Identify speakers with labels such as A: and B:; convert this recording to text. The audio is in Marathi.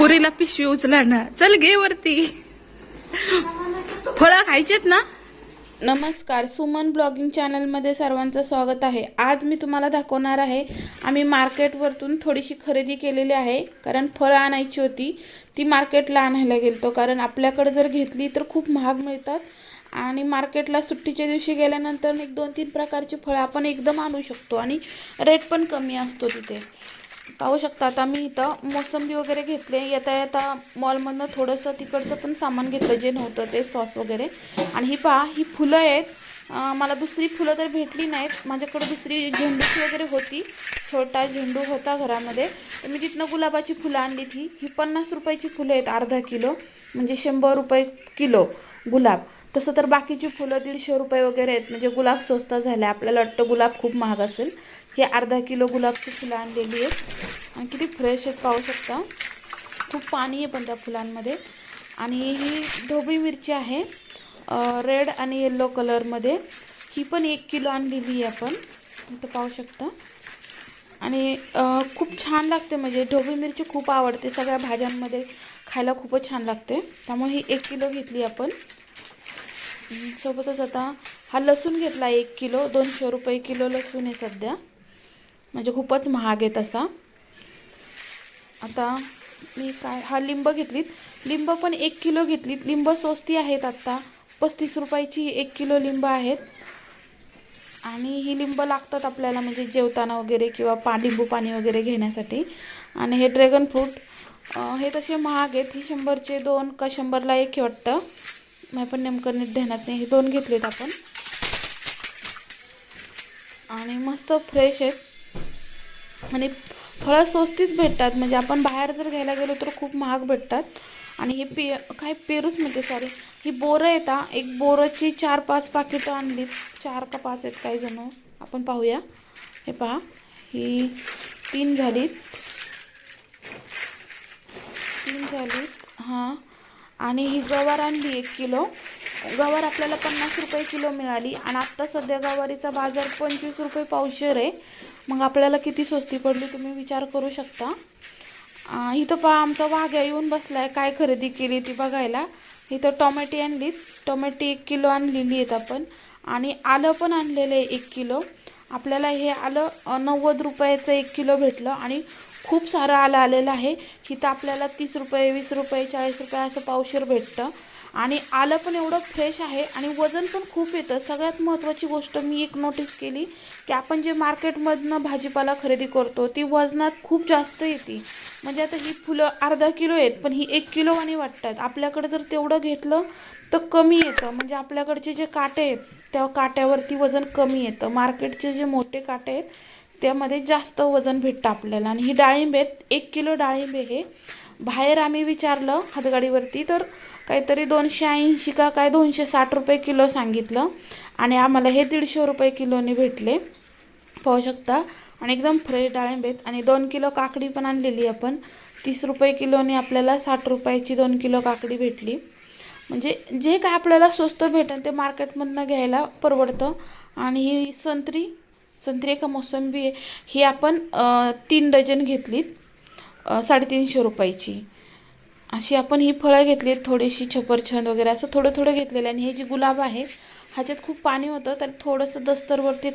A: पुरीला पिशवी उचला ना. चल गे वरती. फळं खायचेत ना? नमस्कार सुमन ब्लॉगिंग चॅनलमध्ये सर्वांचं स्वागत आहे. आज मी तुम्हाला दाखवणार आहे आम्ही मार्केटवरतून थोडीशी खरेदी केलेली आहे कारण फळं आणायची होती. ती मार्केटला आणायला गेलतो कारण आपल्याकडे जर घेतली तर खूप महाग मिळतात. आणि मार्केटला सुट्टीच्या दिवशी गेल्यानंतर एक दोन तीन प्रकारची फळं आपण एकदम आणू शकतो आणि रेट पण कमी असतो तिथे. पाहू शकता. आता मी इथं मोसंबी वगैरे घेतले येता येता मॉलमधनं थोडंसं तिकडचं पण सामान घेतलं जे नव्हतं ते सॉस वगैरे. आणि ही पहा ही फुलं आहेत. मला दुसरी फुलं तर भेटली नाहीत. माझ्याकडे दुसरी झेंडूची वगैरे होती. छोटा झेंडू होता घरामध्ये. तर मी तिथनं गुलाबाची फुलं आणली ती. ही पन्नास रुपयाची फुलं आहेत अर्धा किलो. म्हणजे शंभर रुपये किलो गुलाब. तसं तर बाकीची फुलं दीडशे रुपये वगैरे आहेत. म्हणजे गुलाब स्वस्त झाले. आपल्याला वाटतं गुलाब खूप महाग असेल. हे अर्धा किलो गुलाबची फुलं आणलेली आहेत. आणि किती फ्रेश आहेत पाहू शकता. खूप पाणी आहे पण त्या फुलांमध्ये. आणि ही ढोबळी मिरची आहे. रेड आणि येल्लो कलरमध्ये ही पण एक किलो आणलेली आहे आपण. इथं पाहू शकता. आणि खूप छान लागते. म्हणजे ढोबळी मिरची खूप आवडते. सगळ्या भाज्यांमध्ये खायला खूपच छान लागते. त्यामुळे ही एक किलो घेतली आपण. सोबतच आता हा लसूण घेतला एक किलो दोनशे रुपये किलो लसूण आहे सध्या. म्हणजे खूपच महाग आहे तसा. आता मी काय हा लिंब घेतलीत. लिंब पण एक किलो घेतलीत. लिंब स्वस्ती आहेत आत्ता पस्तीस रुपयाची एक किलो लिंब आहेत. आणि ही लिंब लागतात आपल्याला म्हणजे जेवताना वगैरे किंवा पा लिंबू पाणी वगैरे घेण्यासाठी. आणि हे ड्रॅगन फ्रूट हे तसे महाग आहेत. ही शंभरचे दोन का शंभरला एक वाटतं. मला पण नेमकं नीट ध्यानात नाही. हे दोन घेतलेत आपण. आणि मस्त फ्रेश आहेत. आणि फळं स्वस्तीच भेटतात. म्हणजे आपण बाहेर जर घ्यायला गेलो तर खूप महाग भेटतात. आणि हे पे काय पेरूच म्हणते सॉरी ही बोरं येतात एक बोरची चार पाच पाकिटं आणलीत चार का पाच आहेत काही जण. आपण पाहूया. हे पहा. ही तीन झालीत. तीन झालीत. हां. आणि ही गवार आणली एक किलो. गवार आपल्याला पन्नास रुपये किलो मिळाली. आणि आत्ता सध्या गवारीचा बाजार पंचवीस रुपये पावशेर आहे. मग आपल्याला किती स्वस्ती पडली तुम्ही विचार करू शकता. इथं पहा आमचा वाघ्या येऊन बसलाय. काय खरेदी केली ती बघायला. इथं टोमॅटी आणलीत. टोमॅटी एक किलो आणलेली आहेत आपण. आणि आलं पण आणलेलं आहे एक किलो. आपल्याला हे आलं नव्वद रुपयाचं एक किलो भेटलं. आणि खूप सारं आलं आलेलं आहे. इथं आपल्याला तीस रुपये वीस रुपये चाळीस रुपये असं पावशेर भेटतं. आणि आलं पण एवढं फ्रेश आहे आणि वजन पण खूप येतं. सगळ्यात महत्त्वाची गोष्ट मी एक नोटीस केली की आपण जे मार्केटमधनं भाजीपाला खरेदी करतो ती वजनात खूप जास्त येते. म्हणजे आता ही फुलं अर्धा किलो आहेत पण ही एक किलो आणि वाटतात. आपल्याकडे जर तेवढं घेतलं तर कमी येतं. म्हणजे आपल्याकडचे जे काटे आहेत त्या काट्यावरती वजन कमी येतं. मार्केटचे जे मोठे काटे आहेत त्यामध्ये जास्त वजन भेटतं आपल्याला आणि ही डाळिंब आहेत एक किलो डाळिंब हे बाहेर आम्ही विचारलं हातगाडीवरती तर काहीतरी दोनशे ऐंशी का काय दोनशे साठ रुपये किलो सांगितलं. आणि आम्हाला हे दीडशे रुपये किलोने भेटले. पाहू शकता. आणि एकदम फ्रेश डाळिंब आहेत. आणि दोन किलो काकडी पण आणलेली आपण. तीस रुपये किलोने आपल्याला साठ रुपयाची दोन किलो काकडी भेटली. म्हणजे जे काय आपल्याला स्वस्त भेटेल ते मार्केटमधनं घ्यायला परवडतं. आणि ही संत्री संत्री का मोसंबी आहे ही आपण तीन डझन घेतलीत साडेतीनशे रुपयाची. अशी आपण ही फळं घेतली थोडीशी छपरछंद वगैरे असं थोडं थोडं घेतलेलं आहे. आणि हे जे गुलाब आहे ह्याच्यात खूप पाणी होतं तर थोडंसं दस्तरवरती